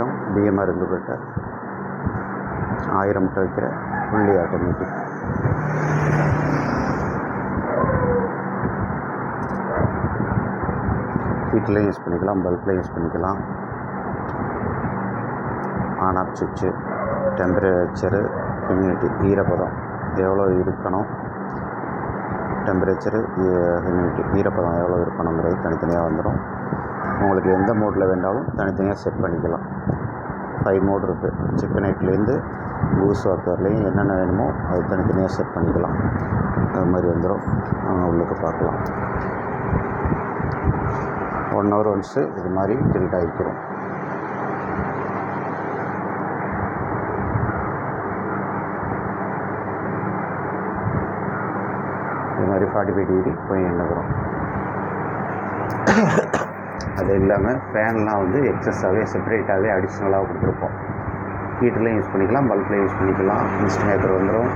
வணக்கம். பிஎம்ஆர் ரெண்டுபேட்டை ஆயிரம் முட்டை வைக்கிற ஃபுல்லி ஆட்டோமேட்டிக் ஹீட்லையும் யூஸ் பண்ணிக்கலாம் பல்ப்லேயும் யூஸ் பண்ணிக்கலாம். ஆன் ஆஃப் சுவிட்சு டெம்பரேச்சரு ஹியூமிடிட்டி ஈரப்பதம். எவ்வளோ இருக்கணும்? டெம்பரேச்சரு ஹியூமிடிட்டி ஈரப்பதம் எவ்வளோ இருக்கணுங்கிறது தனித்தனியாக வந்துடும் உங்களுக்கு எந்த மோடில் வேண்டாலும் தனித்தனியாக செட் பண்ணிக்கலாம். ஃபைவ் மோட் இருக்குது சிக்கன் நைட்லேருந்து கூஸ் வாக்கர்லேயும் என்னென்ன வேணுமோ அது தனித்தனியாக செட் பண்ணிக்கலாம். அது மாதிரி வந்துடும் உள்ளுக்கு பார்க்கலாம். ஒன் ஹவர் ஒன்ஸு இது மாதிரி டில்ட் ஆகிக்கிறோம். இது மாதிரி ஃபார்ட்டி ஃபைவ் டிகிரி போய் எண்ணுக்கிறோம் அது இல்லாமல் ஃபேன்லாம் வந்து எக்ஸஸாகவே செப்பரேட்டாகவே அடிஷ்னலாக கொடுத்துருப்போம். ஹீட்டர்லையும் யூஸ் பண்ணிக்கலாம் பல்ப்லேயும் யூஸ் பண்ணிக்கலாம். மிஸ்ட் மேக்கர் வந்துடும்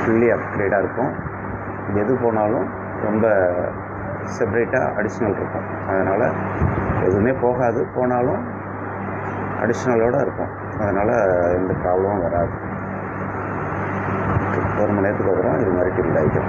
ஃபுல்லி அப்கிரேடாக இருக்கும் எது போனாலும் ரொம்ப செப்பரேட்டாக அடிஷ்னல் இருக்கும். அதனால் எதுவுமே போகாது. போனாலும் அடிஷ்னலோடு இருக்கும். அதனால் எந்த ப்ராப்ளமும் வராது. ஒரு மணி நேரத்துக்கு அப்புறம் இது மாதிரி டில் ஆகிக்கும்